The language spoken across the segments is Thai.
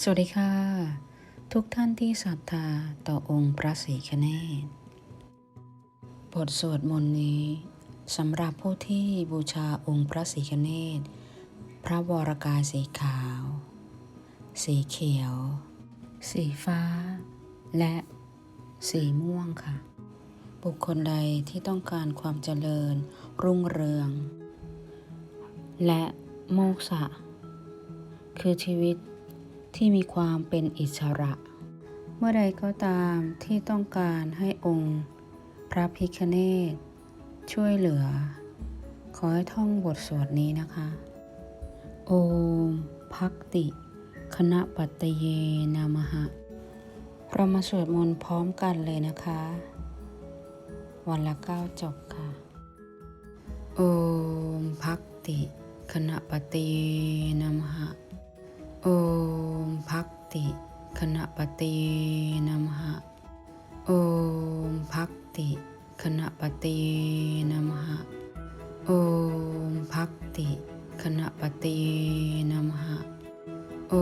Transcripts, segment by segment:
สวัสดีค่ะ ทุกท่านที่ศรัทธาต่อองค์พระศรีคเนศบทสวดมนต์นี้สำหรับผู้ที่บูชาองค์พระศรีคเนศพระวรกายสีขาว สีเขียว สีฟ้า และสีม่วงค่ะ บุคคลใดที่ต้องการความเจริญ รุ่งเรือง และโมกษะ คือชีวิต ที่มีความเป็นอิสระ เมื่อใดก็ตามที่ต้องการให้องค์ พระพิคเนตช่วยเหลือ ขอให้ท่องบทสวดนี้นะคะ โอมพักติคณะปัตเยนามหะเรามาสวดมนต์พร้อมกันเลยนะคะ วันละเก้าจบค่ะ โอมพักติคณะปฏินามหะ โอมพักติคณะปฏินมหะโอมพักติคณะปฏินมหะโอมพักติคณะปฏินมหะโอ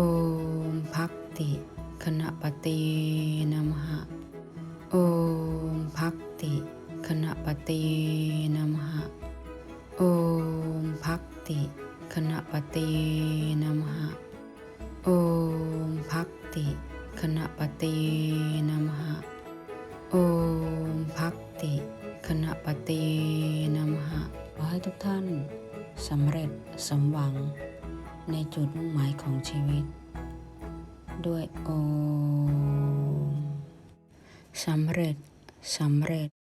มพักติคณะปฏินมหะโอมพักติคณะปฏินมหะโอมพักติคณะปฏินมหะ โอมพักติคณะปฏินามหะโอมพักติคณะปฏินามหะขอให้ทุกท่านสำเร็จสมหวัง ในจุดมุ่งหมายของชีวิต ด้วยโอมสำเร็จสำเร็จ